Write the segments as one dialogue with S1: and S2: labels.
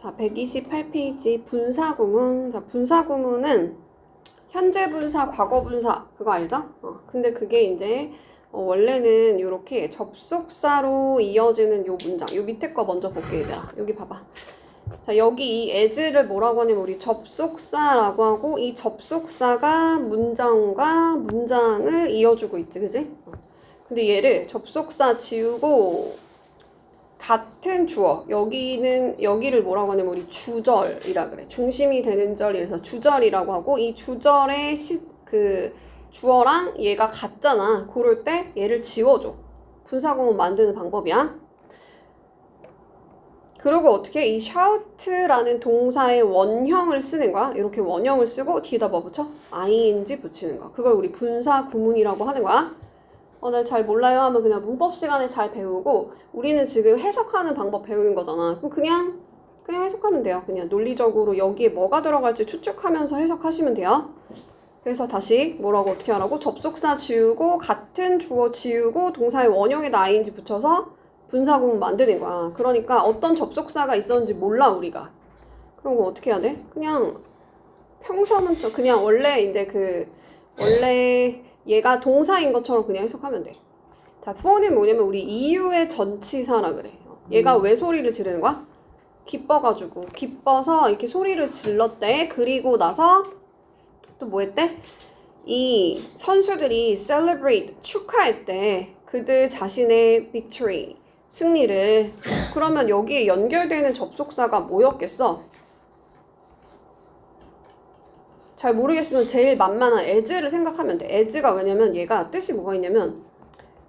S1: 자, 128페이지 분사구문. 자, 분사구문은 현재 분사, 과거 분사 그거 알죠? 어, 근데 그게 이제 어, 원래는 이렇게 접속사로 이어지는 요 문장. 요 밑에 거 먼저 볼게 얘들아. 여기 봐봐. 자, 여기 이 as를 뭐라고 하냐면 우리 접속사라고 하고 이 접속사가 문장과 문장을 이어주고 있지, 그지? 어. 근데 얘를 접속사 지우고 같은 주어. 여기는 여기를 뭐라고 하냐면 우리 주절이라 그래. 중심이 되는 절이라서 주절이라고 하고 이 주절의 시, 그 주어랑 얘가 같잖아. 그럴 때 얘를 지워줘. 분사구문 만드는 방법이야. 그리고 어떻게 이 shout라는 동사의 원형을 쓰는 거야? 이렇게 원형을 쓰고 뒤에다 뭐 붙여? ing 붙이는 거 그걸 우리 분사 구문이라고 하는 거야 어, 나 잘 몰라요 하면 그냥 문법 시간에 잘 배우고 우리는 지금 해석하는 방법 배우는 거잖아. 그럼 그냥 그냥 해석하면 돼요. 그냥 논리적으로 여기에 뭐가 들어갈지 추측하면서 해석하시면 돼요. 그래서 다시 뭐라고 어떻게 하라고? 접속사 지우고 같은 주어 지우고 동사의 원형에다 ing 붙여서 분사구문 만드는 거야. 그러니까 어떤 접속사가 있었는지 몰라 우리가. 그럼 거 어떻게 해야 돼? 그냥 평서문적 그냥 원래 이제 그 원래 얘가 동사인 것처럼 그냥 해석하면 돼. 자, for는 뭐냐면 우리 이유의 전치사라 그래. 얘가 왜 소리를 지르는 거야? 기뻐가지고 기뻐서 이렇게 소리를 질렀대. 그리고 나서 또 뭐 했대? 이 선수들이 celebrate 축하했대. 그들 자신의 victory 승리를. 그러면 여기에 연결되는 접속사가 뭐였겠어? 잘 모르겠으면 제일 만만한 as를 생각하면 돼. as가 왜냐면 얘가 뜻이 뭐가 있냐면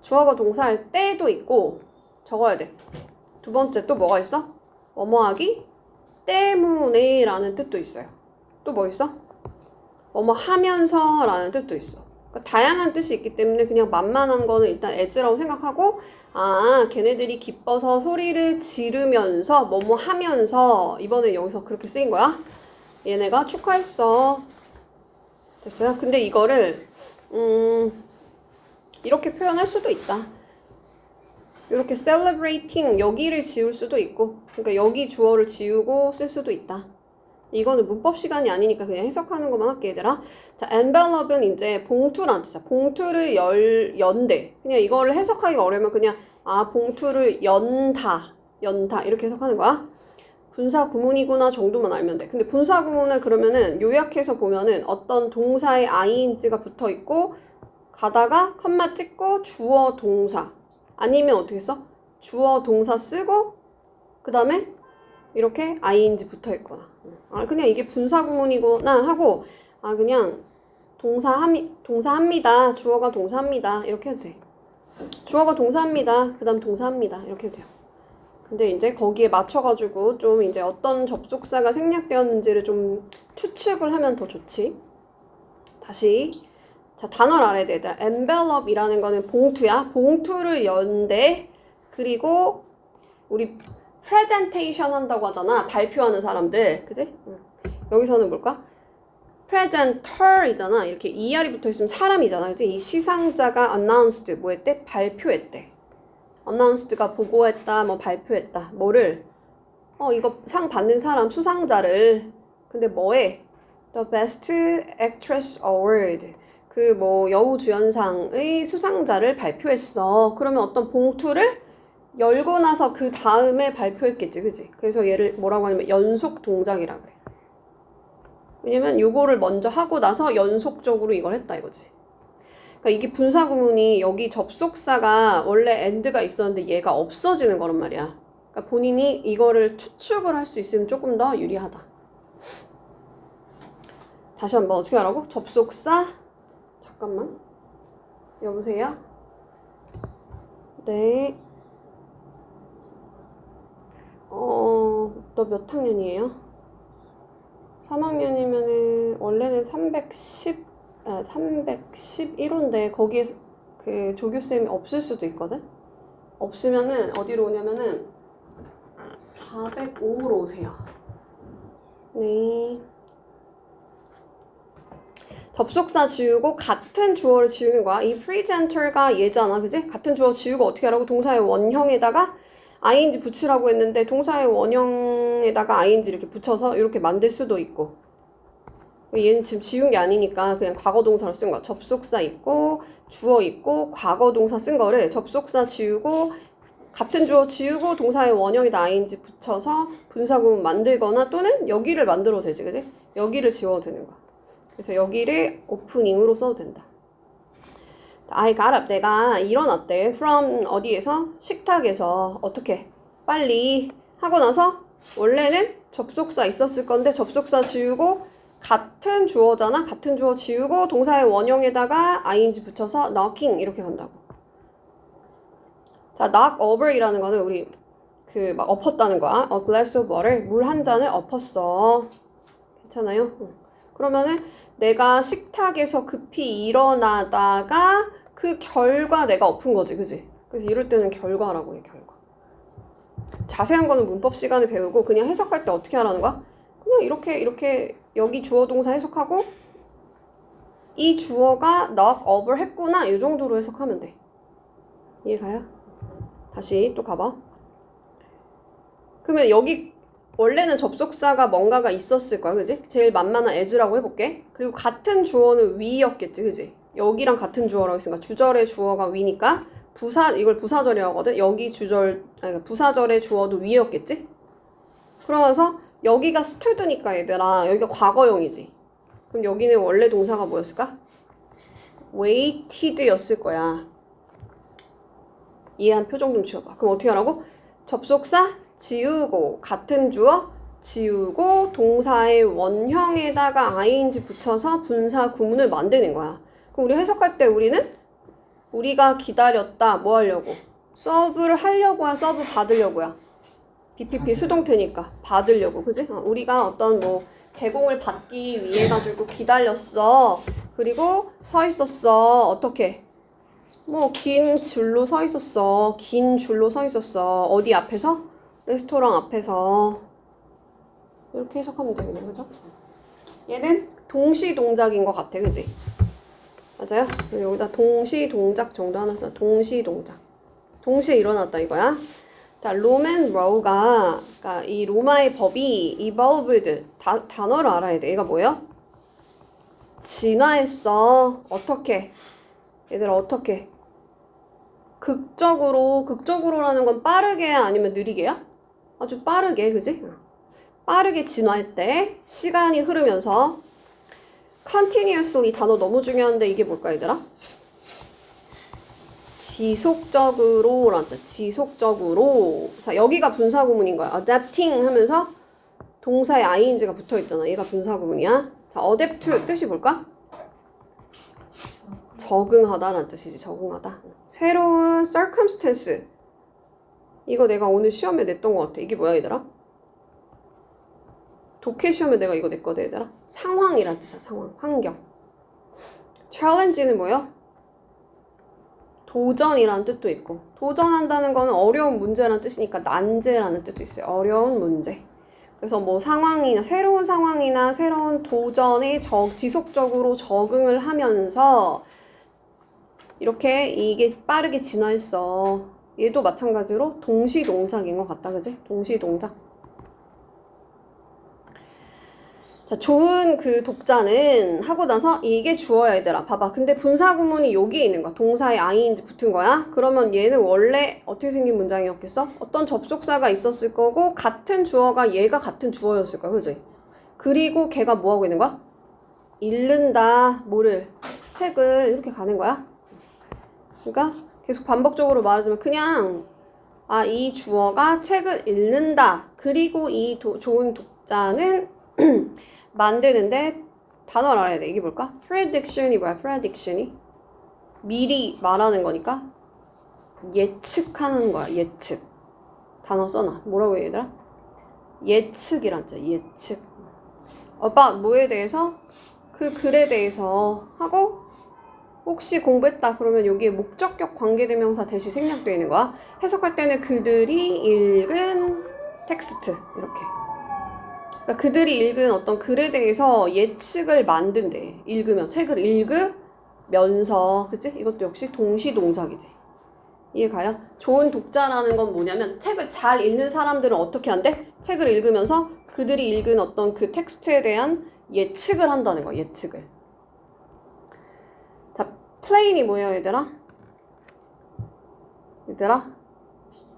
S1: 주어가 동사할 때도 있고 적어야 돼. 두 번째 또 뭐가 있어? 뭐뭐하기 때문에 라는 뜻도 있어요. 또 뭐 있어? 뭐뭐 하면서 라는 뜻도 있어. 그러니까 다양한 뜻이 있기 때문에 그냥 만만한 거는 일단 as라고 생각하고 아 걔네들이 기뻐서 소리를 지르면서 뭐뭐 하면서 이번에 여기서 그렇게 쓰인 거야? 얘네가 축하했어. 됐어요? 근데 이거를 음 이렇게 표현할 수도 있다. 이렇게 celebrating 여기를 지울 수도 있고, 그러니까 여기 주어를 지우고 쓸 수도 있다. 이거는 문법 시간이 아니니까 그냥 해석하는 것만 할게 얘들아. 자, envelope은 이제 봉투란 뜻이야. 봉투를 열 연대. 그냥 이거를 해석하기가 어려우면 그냥 아 봉투를 연다, 연다 이렇게 해석하는 거야. 분사 구문이구나 정도만 알면 돼. 근데 분사 구문을 그러면은 요약해서 보면은 어떤 동사에 ing가 붙어 있고 가다가 컴마 찍고 주어 동사. 아니면 어떻게 써? 주어 동사 쓰고 그 다음에 이렇게 ing 붙어 있거나. 아 그냥 이게 분사 구문이구나 하고 아 그냥 동사함 동사합니다. 주어가 동사합니다. 이렇게 해도 돼. 주어가 동사합니다. 그 다음 동사합니다. 이렇게 해도 돼요 근데 이제 거기에 맞춰가지고 좀 이제 어떤 접속사가 생략되었는지를 좀 추측을 하면 더 좋지 다시 자, 알아야 돼. 얘들아. envelope이라는 거는 봉투야. 봉투를 연대. 그리고 우리 presentation 한다고 하잖아. 발표하는 사람들. 그지? 응. 여기서는 뭘까? presenter이잖아. 이렇게 ER이 붙어 있으면 사람이잖아. 그지? 이 시상자가 announced 뭐 했대? 발표했대. Announced가 보고했다, 뭐 발표했다. 뭐를? 어, 이거 상 받는 사람, 수상자를. 근데 뭐해? The Best Actress Award. 그 뭐 여우 주연상의 수상자를 발표했어. 그러면 어떤 봉투를 열고 나서 그 다음에 발표했겠지, 그지? 그래서 얘를 뭐라고 하냐면 연속 동작이라 그래. 왜냐면 요거를 먼저 하고 나서 연속적으로 이걸 했다 이거지. 그러니까 이게 분사 구문이 여기 접속사가 원래 end가 있었는데 얘가 없어지는 거란 말이야. 그러니까 본인이 이거를 추측을 할 수 있으면 조금 더 유리하다. 다시 한번 어떻게 하라고? 접속사 잠깐만. 여보세요? 네. 어, 너 몇 학년이에요? 3학년이면은 원래는 310, 아, 311호인데 거기에 그 조교쌤이 없을 수도 있거든? 없으면은 어디로 오냐면은 405호로 오세요. 네. 접속사 지우고 같은 주어를 지우는 거야. 이 presenter가 얘잖아. 그지? 같은 주어 지우고 어떻게 하라고? 동사의 원형에다가 ing 붙이라고 했는데 동사의 원형에다가 ing 이렇게 붙여서 이렇게 만들 수도 있고 얘는 지금 지운 게 아니니까 그냥 과거 동사로 쓴 거야. 접속사 있고 주어 있고 과거 동사 쓴 거를 접속사 지우고 같은 주어 지우고 동사의 원형에다 ing 붙여서 분사구문 만들거나 또는 여기를 만들어도 되지, 그지? 여기를 지워도 되는 거야. 그래서 여기를 오프닝으로 써도 된다. I got up. 내가 일어났대. From 어디에서? 식탁에서. 어떻게? 빨리 하고 나서 원래는 접속사 있었을 건데 접속사 지우고 같은 주어잖아. 같은 주어 지우고 동사의 원형에다가 ing 붙여서 knocking 이렇게 간다고. 자, knock over이라는 거는 우리 그 막 엎었다는 거야. A glass of water. 물 한 잔을 엎었어. 괜찮아요? 응. 그러면은 내가 식탁에서 급히 일어나다가 그 결과 내가 엎은 거지, 그지? 그래서 이럴 때는 결과라고 해, 결과. 자세한 거는 문법 시간에 배우고 그냥 해석할 때 어떻게 하라는 거야? 그냥 이렇게 이렇게 여기 주어 동사 해석하고 이 주어가 knock over 했구나 이 정도로 해석하면 돼. 이해가요? 다시 또 가봐. 그러면 여기 원래는 접속사가 뭔가가 있었을 거야, 그지? 제일 만만한 as라고 해볼게. 그리고 같은 주어는 위였겠지, 그지? 여기랑 같은 주어라고 했으니까 주절의 주어가 위니까 부사 이걸 부사절이라고 하거든. 여기 주절 아니 부사절의 주어도 위였겠지? 그러면서 여기가 stud니까 얘들아 여기가 과거형이지. 그럼 여기는 원래 동사가 뭐였을까? waited였을 거야. 이해한 표정 좀 지어봐. 그럼 어떻게 하라고? 접속사 지우고 같은 주어 지우고 동사의 원형에다가 ing 붙여서 분사 구문을 만드는 거야. 그럼 우리 해석할 때 우리는 우리가 기다렸다 뭐 하려고? 서브를 하려고 야 서브 받으려고야. BPP 수동태니까 받으려고 그지? 어, 우리가 어떤 뭐 제공을 받기 위해 가지고 기다렸어. 그리고 서 있었어. 어떻게? 뭐 긴 줄로 서 있었어. 긴 줄로 서 있었어. 어디 앞에서? 레스토랑 앞에서. 이렇게 해석하면 되겠네, 그죠? 얘는 동시 동작인 것 같아, 그지? 맞아요? 여기다 동시 동작 정도 하나 써. 동시 동작. 동시에 일어났다 이거야. 자, 로맨 로우가 그러니까 이 로마의 법이 다, 단어를 알아야 돼. 얘가 뭐예요? 진화했어. 어떻게? 얘들아 어떻게? 극적으로 극적으로라는 건 빠르게 아니면 느리게야? 아주 빠르게, 그지? 빠르게 진화했대. 시간이 흐르면서 continuously 단어 너무 중요한데 이게 뭘까 얘들아? 지속적으로 라는 뜻. 지속적으로. 자, 여기가 분사 구문인 거야. adapting 하면서 동사에 ing가 붙어 있잖아. 얘가 분사 구문이야. 자, adapt 뜻이 뭘까? 적응하다라는 뜻이지. 적응하다. 새로운 circumstance. 이거 내가 오늘 시험에 냈던 것 같아. 이게 뭐야, 얘들아? 독해 시험에 내가 이거 냈거든, 얘들아. 상황이란 뜻이야, 상황. 환경. challenge는 뭐야? 도전이라는 뜻도 있고 도전한다는 거는 어려운 문제라는 뜻이니까 난제라는 뜻도 있어요. 어려운 문제. 그래서 뭐 상황이나 새로운 상황이나 새로운 도전에 적, 지속적으로 적응을 하면서 이렇게 이게 빠르게 진화했어. 얘도 마찬가지로 동시 동작인 것 같다, 그지? 동시 동작. 자, 좋은 그 독자는 하고 나서 이게 주어야 얘들아. 봐봐. 근데 분사 구문이 여기에 있는 거야. 동사에 ing 붙은 거야. 그러면 얘는 원래 어떻게 생긴 문장이었겠어? 어떤 접속사가 있었을 거고 같은 주어가 얘가 같은 주어였을 거야. 그지? 그리고 걔가 뭐 하고 있는 거야? 읽는다. 뭐를? 책을 이렇게 가는 거야. 그러니까 계속 반복적으로 말하자면 그냥 아, 이 주어가 책을 읽는다. 그리고 이 도, 좋은 독자는 만드는데 단어를 알아야 돼. 이게 뭘까? prediction이 뭐야? prediction이 미리 말하는 거니까 예측하는 거야. 예측. 단어 써놔. 뭐라고 해 얘들아? 예측이란 자. 예측. about 뭐에 대해서 그 글에 대해서 하고 혹시 공부했다 그러면 여기에 목적격 관계대명사 대시 생략되어 있는 거야. 해석할 때는 그들이 읽은 텍스트 이렇게. 그러니까 그들이 읽은 어떤 글에 대해서 예측을 만든대. 읽으면 책을 읽으면서, 그치? 이것도 역시 동시 동작이지. 이해가요? 좋은 독자라는 건 뭐냐면 책을 잘 읽는 사람들은 어떻게 한대? 책을 읽으면서 그들이 읽은 어떤 그 텍스트에 대한 예측을 한다는 거야, 예측을. 자, 플레인이 뭐예요, 얘들아? 얘들아?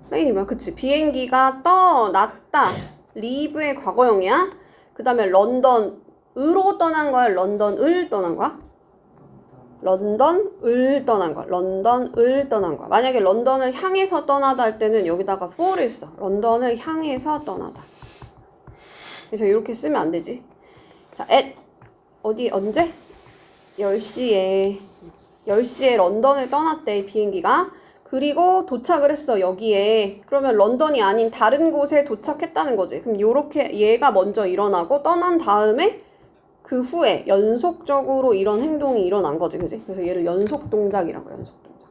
S1: 플레인이 뭐야? 그치. 비행기가 떠났다. 리브의 과거형이야. 그 다음에 런던으로 떠난 거야? 런던을 떠난 거야? 런던을 떠난 거야. 런던을 떠난 거야. 만약에 런던을 향해서 떠나다 할 때는 여기다가 for를 써. 런던을 향해서 떠나다. 그래서 이렇게 쓰면 안 되지. 자, at 어디 언제? 10시에 10시에 런던을 떠났대 이 비행기가. 그리고 도착을 했어 여기에. 그러면 런던이 아닌 다른 곳에 도착했다는 거지. 그럼 요렇게 얘가 먼저 일어나고 떠난 다음에 그 후에 연속적으로 이런 행동이 일어난 거지, 그지? 그래서 얘를 연속 동작이라고 해, 연속 동작.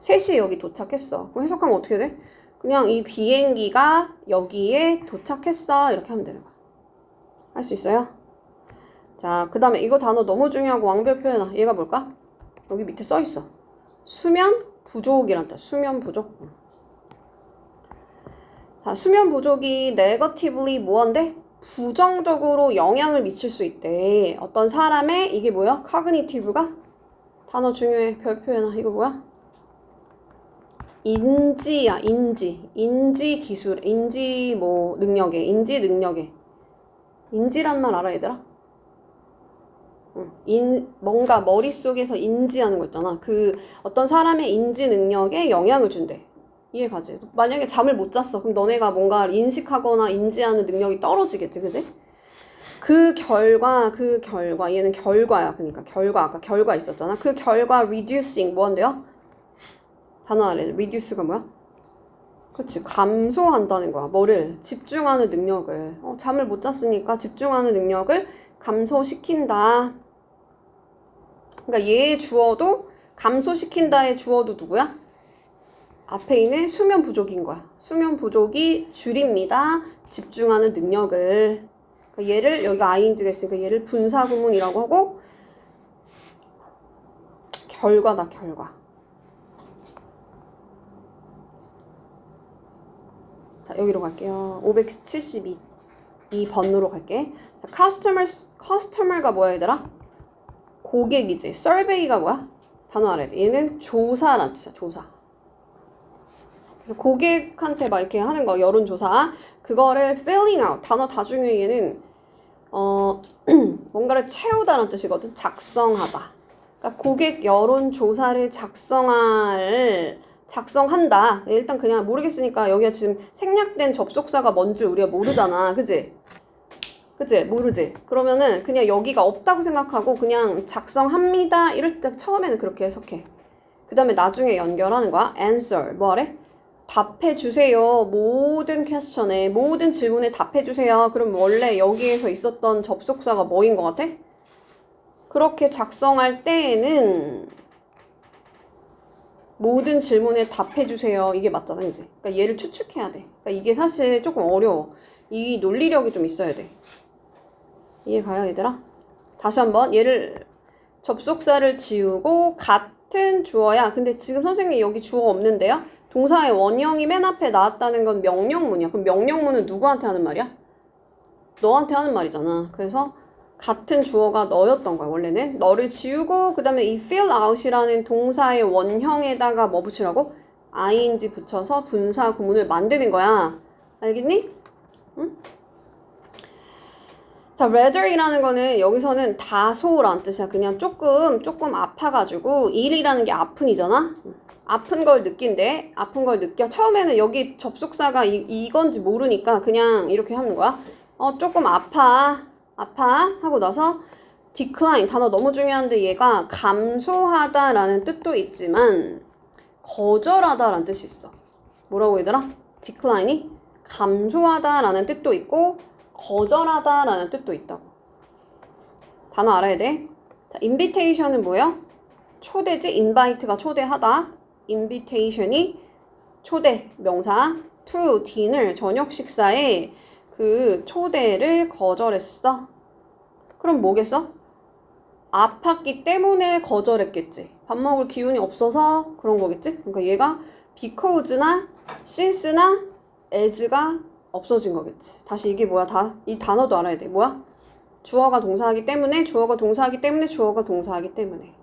S1: 셋이 여기 도착했어. 그럼 해석하면 어떻게 돼? 그냥 이 비행기가 여기에 도착했어. 이렇게 하면 되는 거야. 할 수 있어요? 자, 그 다음에 이거 단어 너무 중요하고 왕별 표현아. 얘가 뭘까? 여기 밑에 써 있어. 수면 부족이란 뜻. 수면 부족. 자, 수면 부족이 negatively 뭐한데? 부정적으로 영향을 미칠 수 있대. 어떤 사람의 이게 뭐야? 카그니티브가 단어 중요해. 별 표현아. 이거 뭐야? 인지야, 인지. 인지 기술, 인지 뭐 능력에, 인지 능력에. 인지란 말 알아, 얘들아? 응. 인, 뭔가 머릿속에서 인지하는 거 있잖아. 그 어떤 사람의 인지 능력에 영향을 준대. 이해 가지? 만약에 잠을 못 잤어. 그럼 너네가 뭔가 인식하거나 인지하는 능력이 떨어지겠지, 그지? 그 결과, 그 결과, 얘는 결과야. 그러니까 결과, 아까 결과 있었잖아. 그 결과 reducing 뭐한대요? 단어 아래 reduce가 뭐야? 그치 감소한다는 거야. 뭐를 집중하는 능력을. 어, 잠을 못 잤으니까 집중하는 능력을 감소시킨다. 그러니까 얘의 주어도 감소시킨다의 주어도 누구야? 앞에 있는 수면 부족인 거야. 수면 부족이 줄입니다. 집중하는 능력을. 그러니까 얘를 여기가 ing가 있으니까 얘를 분사 구문이라고 하고 결과다 결과. 자 여기로 갈게요. 572 2번으로 갈게. 자, customers customer가 뭐야 얘들아? 고객이지. survey가 뭐야? 단어 알아야 돼. 얘는 조사란 뜻이야. 조사. 그래서 고객한테 막 이렇게 하는 거 여론조사 그거를 filling out 단어 다 중요해 얘는 어 뭔가를 채우다라는 뜻이거든 작성하다 그러니까 고객 여론조사를 작성할 작성한다 일단 그냥 모르겠으니까 여기가 지금 생략된 접속사가 뭔지 우리가 모르잖아 그지 그치? 모르지? 그러면은 그냥 여기가 없다고 생각하고 그냥 작성합니다. 이럴 때 처음에는 그렇게 해석해. 그 다음에 나중에 연결하는 거야. answer. 뭐래? 답해 주세요. 모든 퀘스천에 모든 질문에 답해 주세요. 그럼 원래 여기에서 있었던 접속사가 뭐인 것 같아? 그렇게 작성할 때에는 모든 질문에 답해 주세요. 이게 맞잖아, 이제. 그러니까 얘를 추측해야 돼. 그러니까 이게 사실 조금 어려워. 이 논리력이 좀 있어야 돼. 이해 가요, 얘들아? 다시 한번 얘를 접속사를 지우고 같은 주어야. 근데 지금 선생님 여기 주어 없는데요? 동사의 원형이 맨 앞에 나왔다는 건 명령문이야. 그럼 명령문은 누구한테 하는 말이야? 너한테 하는 말이잖아. 그래서 같은 주어가 너였던 거야, 원래는. 너를 지우고, 그 다음에 이 fill out이라는 동사의 원형에다가 뭐 붙이라고? ing 붙여서 분사 구문을 만드는 거야. 알겠니? 응? 자, rather이라는 거는 여기서는 다소란 뜻이야. 그냥 조금, 조금 아파가지고, 일이라는 게 아픈이잖아? 아픈 걸 느낀대. 아픈 걸 느껴. 처음에는 여기 접속사가 이, 이건지 모르니까 그냥 이렇게 하는 거야. 어, 조금 아파. 아파. 하고 나서 decline. 단어 너무 중요한데 얘가 감소하다라는 뜻도 있지만 거절하다라는 뜻이 있어. 뭐라고 얘들아? decline이 감소하다라는 뜻도 있고 거절하다라는 뜻도 있다고. 단어 알아야 돼. 자, invitation은 뭐야? 초대지. invite가 초대하다. invitation이 초대 명사 to dinner 저녁 식사에 그 초대를 거절했어. 그럼 뭐겠어? 아팠기 때문에 거절했겠지. 밥 먹을 기운이 없어서 그런 거겠지? 그러니까 얘가 because나 since나 as가 없어진 거겠지. 다시 이게 뭐야? 다 이 단어도 알아야 돼. 뭐야? 주어가 동사하기 때문에 주어가 동사하기 때문에 주어가 동사하기 때문에.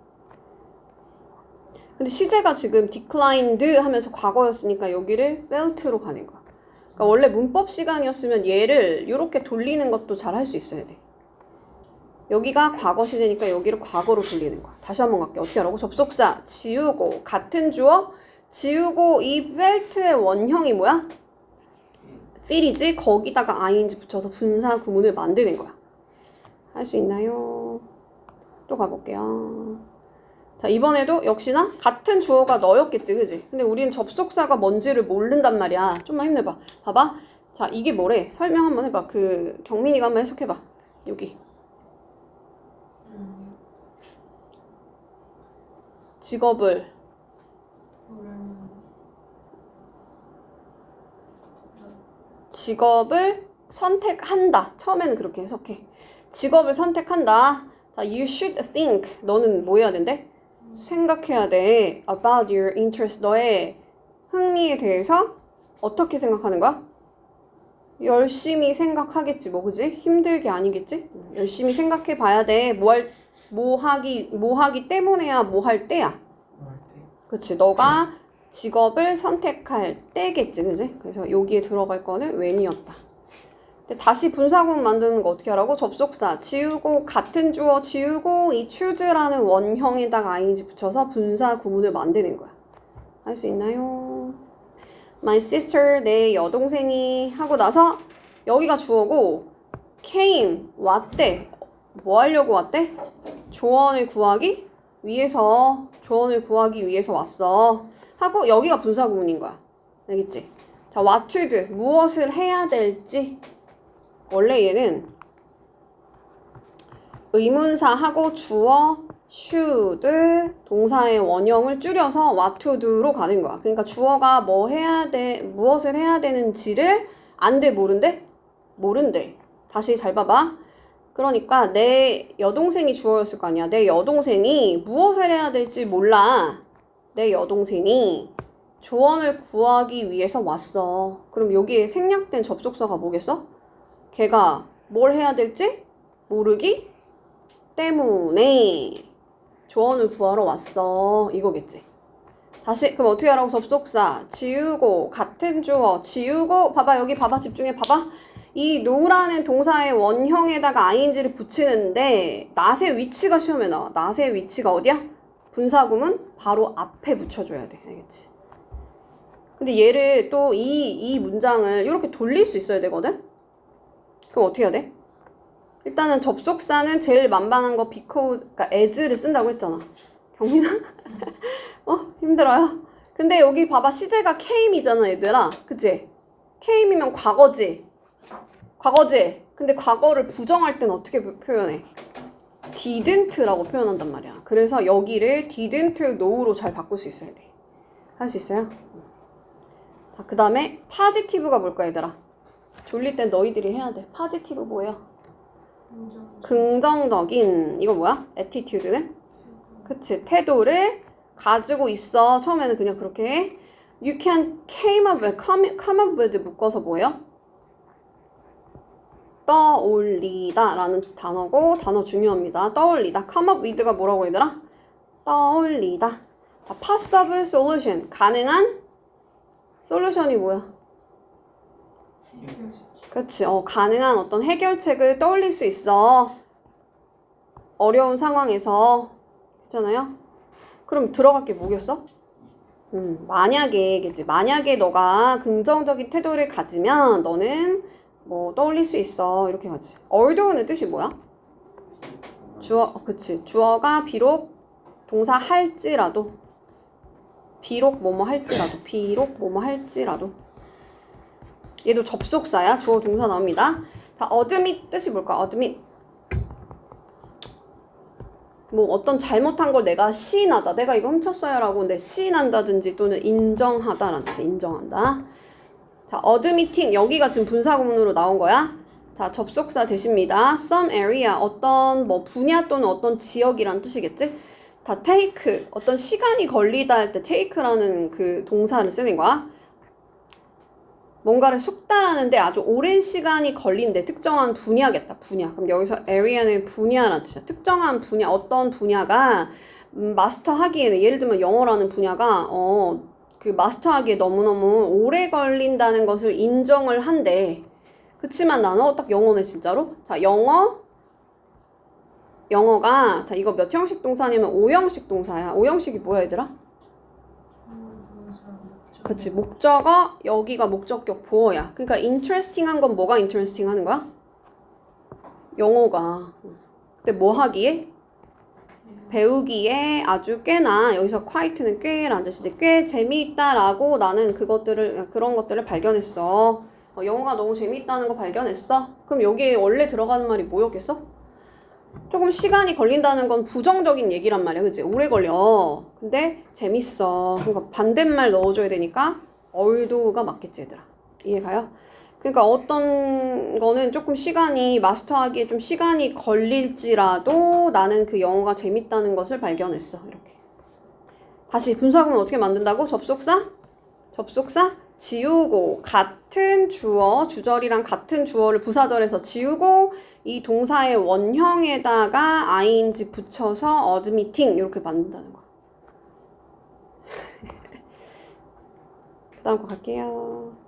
S1: 근데 시제가 지금 declined 하면서 과거였으니까 여기를 felt로 가는 거야. 그러니까 원래 문법 시간이었으면 얘를 이렇게 돌리는 것도 잘 할 수 있어야 돼. 여기가 과거 시제니까 여기를 과거로 돌리는 거야. 다시 한번 갈게. 어떻게 하라고? 접속사 지우고 같은 주어 지우고 이 felt의 원형이 뭐야? 필이지 거기다가 ing 붙여서 분사 구문을 만드는 거야. 할 수 있나요? 또 가볼게요. 자 이번에도 역시나 같은 주어가 너였겠지 그지? 근데 우리는 접속사가 뭔지를 모른단 말이야. 좀만 힘내봐. 봐봐. 자 이게 뭐래? 설명 한번 해봐. 그 경민이가 한번 해석해봐. 여기. 직업을 직업을 선택한다. 처음에는 그렇게 해석해. 직업을 선택한다. 자, you should think. 너는 뭐 해야 된대? 생각해야 돼. about your interest. 너의 흥미에 대해서 어떻게 생각하는 거야? 열심히 생각하겠지, 뭐, 그지? 힘들게 아니겠지? 음, 열심히 생각해 봐야 돼. 뭐 할, 뭐 하기, 뭐 하기 때문에야 뭐 할 때야. 그치, 너가 직업을 선택할 때겠지, 그지? 그래서 여기에 들어갈 거는 when이었다. 다시 분사구문 만드는 거 어떻게 하라고? 접속사 지우고 같은 주어 지우고 이 choose라는 원형에다가 ing 붙여서 분사 구문을 만드는 거야. 할 수 있나요? My sister 내 여동생이 하고 나서 여기가 주어고 came 왔대. 뭐 하려고 왔대? 조언을 구하기 위해서 조언을 구하기 위해서 왔어. 하고 여기가 분사 구문인 거야. 알겠지? 자, what to do 무엇을 해야 될지 원래 얘는 의문사하고 주어 should 동사의 원형을 줄여서 what to do로 가는 거야. 그러니까 주어가 뭐 해야 돼, 무엇을 해야 되는지를 안돼 모른대? 모른대. 다시 잘 봐봐. 그러니까 내 여동생이 주어였을 거 아니야. 내 여동생이 무엇을 해야 될지 몰라. 내 여동생이 조언을 구하기 위해서 왔어. 그럼 여기에 생략된 접속사가 뭐겠어? 걔가 뭘 해야 될지 모르기 때문에 조언을 구하러 왔어. 이거겠지. 다시 그럼 어떻게 하라고 접속사 지우고 같은 주어 지우고 봐봐 여기 봐봐 집중해 봐봐 이 노라는 동사의 원형에다가 ing를 붙이는데 낫의 위치가 시험에 나와 낫의 위치가 어디야? 분사구문 바로 앞에 붙여줘야 돼 알겠지? 근데 얘를 또 이 이 문장을 이렇게 돌릴 수 있어야 되거든? 그럼 어떻게 해야 돼? 일단은 접속사는 제일 만만한 거 because, 그러니까 as를 쓴다고 했잖아. 경민아? 어? 힘들어요? 근데 여기 봐봐. 시제가 came이잖아, 얘들아. 그치? came이면 과거지. 과거지? 근데 과거를 부정할 땐 어떻게 표- 표현해? Didn't라고 표현한단 말이야. 그래서 여기를 didn't know로 잘 바꿀 수 있어야 돼. 할 수 있어요? 자, 그 다음에 positive가 뭘까, 얘들아? 졸릴 땐 너희들이 해야 돼. 파지티브 뭐예요? 긍정적인 이거 뭐야? attitude는? 그치 태도를 가지고 있어. 처음에는 그냥 그렇게 해. You can came up with, come, come up with 묶어서 뭐예요? 떠올리다 라는 단어고 단어 중요합니다. 떠올리다. come up with가 뭐라고 얘들아? 떠올리다. 자, possible solution. 가능한 솔루션이 뭐야? 그치, 어, 가능한 어떤 해결책을 떠올릴 수 있어. 어려운 상황에서. 있잖아요? 그럼 들어갈 게 뭐겠어? 음, 만약에, 그치. 만약에 너가 긍정적인 태도를 가지면 너는 뭐 떠올릴 수 있어. 이렇게 가지. 얼도우는 뜻이 뭐야? 주어, 어, 그치. 주어가 비록 동사 할지라도. 비록 뭐뭐 할지라도. 비록 뭐뭐 할지라도. 얘도 접속사야. 주어 동사 나옵니다. 자, admit 뜻이 뭘까? admit. 뭐 어떤 잘못한 걸 내가 시인하다. 내가 이거 훔쳤어요라고 내 시인한다든지 또는 인정하다라는 뜻이 인정한다. 자, admitting 여기가 지금 분사구문으로 나온 거야. 자, 접속사 대십니다. some area 어떤 뭐 분야 또는 어떤 지역이란 뜻이겠지? 다 take 어떤 시간이 걸리다 할 때 take라는 그 동사를 쓰는 거야. 뭔가를 숙달하는데 아주 오랜 시간이 걸린데 특정한 분야겠다. 분야. 그럼 여기서 area는 분야라는 뜻이야. 특정한 분야, 어떤 분야가 음, 마스터하기에는 예를 들면 영어라는 분야가 어, 그 마스터하기에 너무너무 오래 걸린다는 것을 인정을 한대. 그치만 나는 어, 딱 영어네 진짜로. 자, 영어 영어가 자 이거 몇 형식 동사냐면 5형식 동사야. 5형식이 뭐야 얘들아? 그치 목적어 여기가 목적격 보어야 그러니까 interesting한 건 뭐가 interesting 하는 거야? 영어가 근데 뭐 하기에? 배우기에 아주 꽤나 여기서 quite는 꽤라는 뜻인데 꽤 재미있다라고 나는 그것들을 그런 것들을 발견했어 어, 영어가 너무 재미있다는 거 발견했어? 그럼 여기에 원래 들어가는 말이 뭐였겠어? 조금 시간이 걸린다는 건 부정적인 얘기란 말이야, 그치? 오래 걸려. 근데 재밌어. 그러니까 반대말 넣어줘야 되니까 oldo가 맞겠지, 얘들아. 이해가요? 그러니까 어떤 거는 조금 시간이 마스터하기에 좀 시간이 걸릴지라도 나는 그 영어가 재밌다는 것을 발견했어. 이렇게. 다시 분사구문 어떻게 만든다고? 접속사? 접속사? 지우고 같은 주어, 주절이랑 같은 주어를 부사절에서 지우고 이 동사의 원형에다가 ing 붙여서 어드미팅 이렇게 만든다는 거야. 그다음 거 갈게요.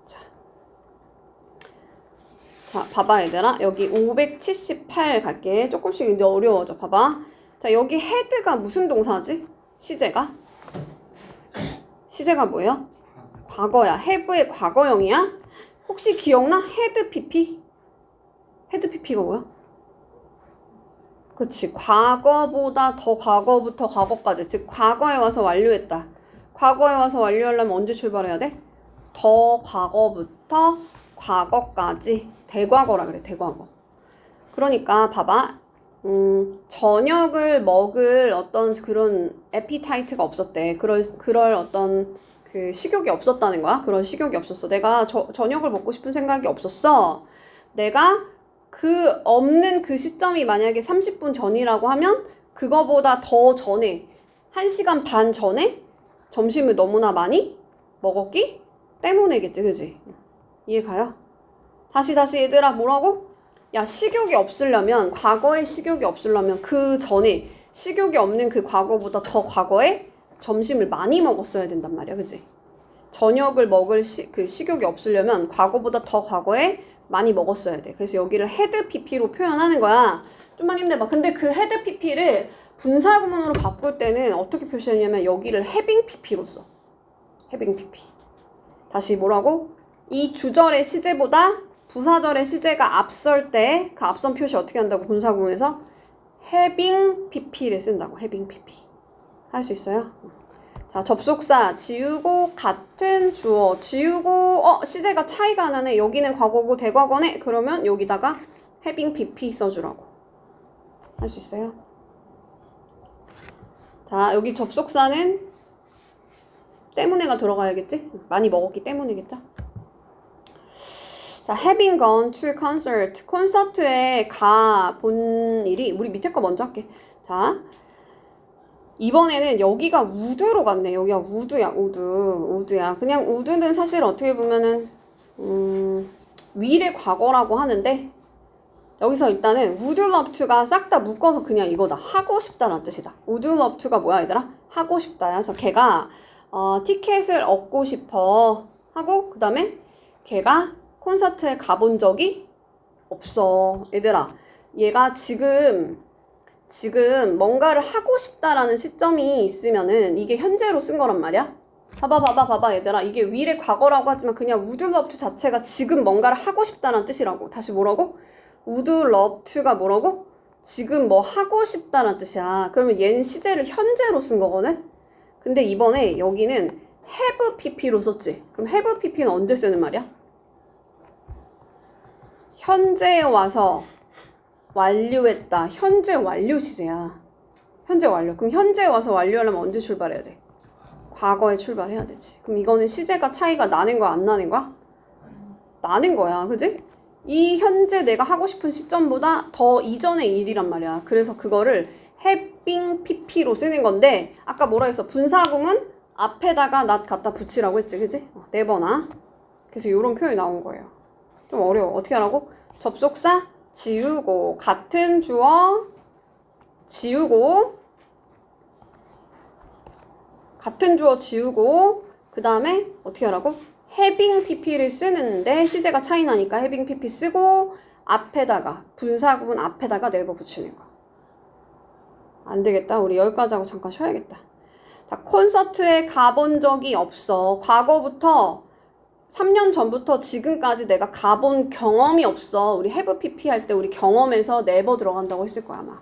S1: 자. 자, 봐봐 얘들아. 여기 578 갈게. 조금씩 이제 어려워져. 봐봐. 자, 여기 헤드가 무슨 동사지? 시제가? 시제가 뭐예요? 과거야. have의 과거형이야? 혹시 기억나? 헤드 pp? 헤드 pp가 뭐야? 그치. 과거보다 더 과거부터 과거까지. 즉, 과거에 와서 완료했다. 과거에 와서 완료하려면 언제 출발해야 돼? 더 과거부터 과거까지. 대과거라 그래, 대과거. 그러니까, 봐봐. 음, 저녁을 먹을 어떤 그런 에피타이트가 없었대. 그럴, 그럴 어떤 그 식욕이 없었다는 거야. 그런 식욕이 없었어. 내가 저, 저녁을 먹고 싶은 생각이 없었어. 내가 그 없는 그 시점이 만약에 30분 전이라고 하면 그거보다 더 전에 1시간 반 전에 점심을 너무나 많이 먹었기 때문에겠지 그지? 이해 가요? 다시 다시 얘들아 뭐라고? 야 식욕이 없으려면 과거에 식욕이 없으려면 그 전에 식욕이 없는 그 과거보다 더 과거에 점심을 많이 먹었어야 된단 말이야 그지? 저녁을 먹을 시, 그 식욕이 없으려면 과거보다 더 과거에 많이 먹었어야 돼. 그래서 여기를 헤드 PP로 표현하는 거야. 좀만 힘내봐. 근데 그 헤드 PP를 분사구문으로 바꿀 때는 어떻게 표시하냐면 여기를 해빙 PP로 써. 해빙 PP. 다시 뭐라고? 이 주절의 시제보다 부사절의 시제가 앞설 때 그 앞선 표시 어떻게 한다고? 분사구문에서 해빙 PP를 쓴다고. 해빙 PP. 할 수 있어요? 자, 접속사 지우고 같은 주어. 지우고 어 시제가 차이가 나네. 여기는 과거고 대과거네. 그러면 여기다가 having pp 써주라고. 할 수 있어요? 자 여기 접속사는 때문에가 들어가야겠지? 많이 먹었기 때문이겠죠 자 having gone to concert 콘서트에 가 본 일이 우리 밑에 거 먼저 할게 자 이번에는 여기가 우드로 갔네. 여기가 우드야, 우드. 우드야. 그냥 우드는 사실 어떻게 보면은, 음, 미래 과거라고 하는데, 여기서 일단은 would love to가 싹 다 묶어서 그냥 이거다. 하고 싶다라는 뜻이다. would love to가 뭐야, 얘들아? 하고 싶다. 그래서 걔가, 어, 티켓을 얻고 싶어. 하고, 그 다음에 걔가 콘서트에 가본 적이 없어. 얘들아, 얘가 지금 지금 뭔가를 하고 싶다라는 시점이 있으면은 이게 현재로 쓴 거란 말이야. 봐봐 봐봐 봐봐 얘들아 이게 위의 과거라고 하지만 그냥 love to 자체가 지금 뭔가를 하고 싶다라는 뜻이라고 다시 뭐라고? love to가 뭐라고? 지금 뭐 하고 싶다라는 뜻이야 그러면 얘는 시제를 현재로 쓴 거거든 근데 이번에 여기는 have pp로 썼지 그럼 have pp는 언제 쓰는 말이야? 현재에 와서 완료했다. 현재 완료 시제야. 현재 완료. 그럼 현재 와서 완료하려면 언제 출발해야 돼? 과거에 출발해야 되지. 그럼 이거는 시제가 차이가 나는 거야, 안 나는 거야? 나는 거야. 그지? 이 현재 내가 하고 싶은 시점보다 더 이전의 일이란 말이야. 그래서 그거를 해빙 pp로 쓰는 건데 아까 뭐라 했어? 분사구문 앞에다가 낫 갖다 붙이라고 했지, 그지? 어, 네번아. 그래서 이런 표현이 나온 거예요. 좀 어려워. 어떻게 하라고? 접속사 지우고 같은 주어 지우고 같은 주어 지우고 그 다음에 어떻게 하라고? having pp를 쓰는데 시제가 차이 나니까 having pp 쓰고 앞에다가 분사구문 앞에다가 네버 붙이는 거. 안 되겠다. 우리 여기까지 하고 잠깐 쉬어야겠다. 자, 콘서트에 가본 적이 없어. 과거부터 3년 전부터 지금까지 내가 가본 경험이 없어. 우리 have pp 할 때 우리 경험에서 네버 들어간다고 했을 거야, 아마.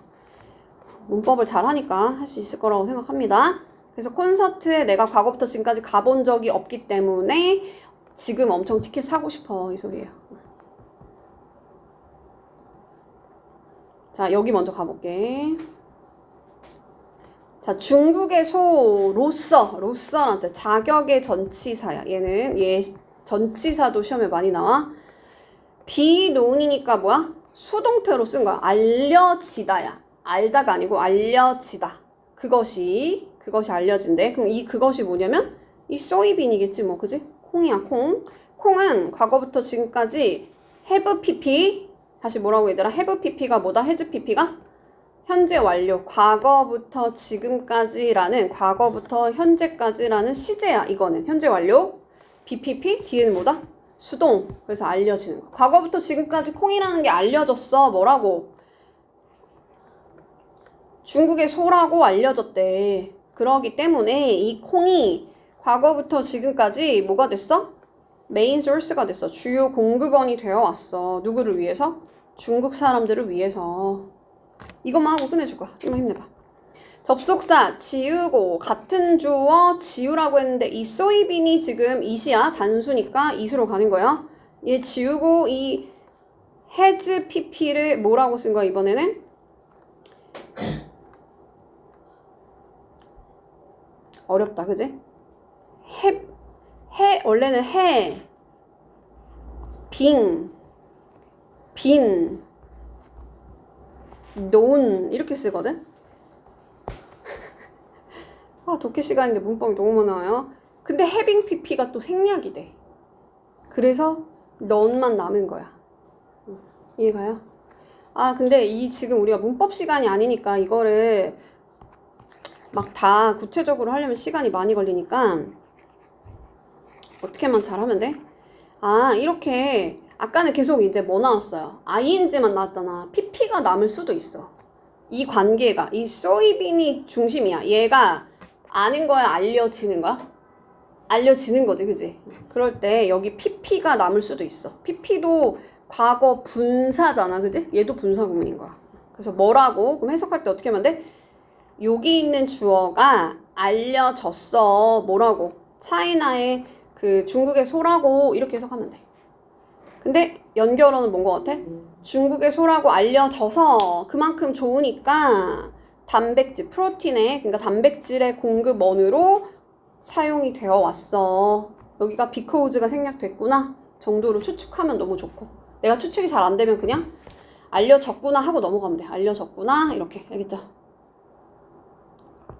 S1: 문법을 잘 하니까 할 수 있을 거라고 생각합니다. 그래서 콘서트에 내가 과거부터 지금까지 가본 적이 없기 때문에 지금 엄청 티켓 사고 싶어. 이 소리예요. 자, 여기 먼저 가볼게. 자, 중국의 소, 로서, 로서한테 자격의 전치사야. 얘는 얘 전치사도 시험에 많이 나와. 비논이니까 뭐야? 수동태로 쓴 거야. 알려지다야. 알다가 아니고 알려지다. 그것이 그것이 알려진대. 그럼 이 그것이 뭐냐면 이 소이빈이겠지 뭐 그지? 콩이야 콩. 콩은 과거부터 지금까지 have pp 다시 뭐라고 얘들아? have pp가 뭐다? has pp가 현재 완료. 과거부터 지금까지라는 과거부터 현재까지라는 시제야. 이거는 현재 완료. Bpp 뒤에는 뭐다? 수동. 그래서 알려지는 거. 과거부터 지금까지 콩이라는 게 알려졌어. 뭐라고? 중국의 소라고 알려졌대. 그러기 때문에 이 콩이 과거부터 지금까지 뭐가 됐어? 메인 소스가 됐어. 주요 공급원이 되어 왔어. 누구를 위해서? 중국 사람들을 위해서. 이것만 하고 끝내줄 거야. 좀만 힘내봐. 접속사 지우고 같은 주어 지우라고 했는데 이 소이빈이 지금 이시야 단수니까 이수로 가는 거야. 얘 지우고 이 has pp를 뭐라고 쓴 거야 이번에는? 어렵다, 그지? 해, 해, 원래는 해, 빙, 빈, 논, 이렇게 쓰거든? 아, 독해 시간인데 문법이 너무 많아요. 근데 해빙 pp가 또 생략이 돼. 그래서 넌만 남은 거야. 응, 이해가요? 아, 근데 이 지금 우리가 문법 시간이 아니니까 이거를 막 다 구체적으로 하려면 시간이 많이 걸리니까 어떻게만 잘하면 돼? 아 이렇게 아까는 계속 이제 뭐 나왔어요? ing만 나왔잖아. pp가 남을 수도 있어. 이 관계가 이 소이빈이 중심이야. 얘가 아는 거야, 알려지는 거야? 알려지는 거지, 그지? 그럴 때 여기 pp가 남을 수도 있어. pp도 과거 분사잖아, 그지? 얘도 분사 구문인 거야. 그래서 뭐라고? 그럼 해석할 때 어떻게 하면 돼? 여기 있는 주어가 알려졌어. 뭐라고? 차이나의 그 중국의 소라고 이렇게 해석하면 돼. 근데 연결어는 뭔 것 같아? 중국의 소라고 알려져서 그만큼 좋으니까 단백질, 프로틴의 그러니까 단백질의 공급원으로 사용이 되어 왔어. 여기가 비커우즈가 생략됐구나 정도로 추측하면 너무 좋고 내가 추측이 잘 안 되면 그냥 알려졌구나 하고 넘어가면 돼. 알려졌구나 이렇게 알겠죠?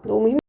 S1: 너무 힘.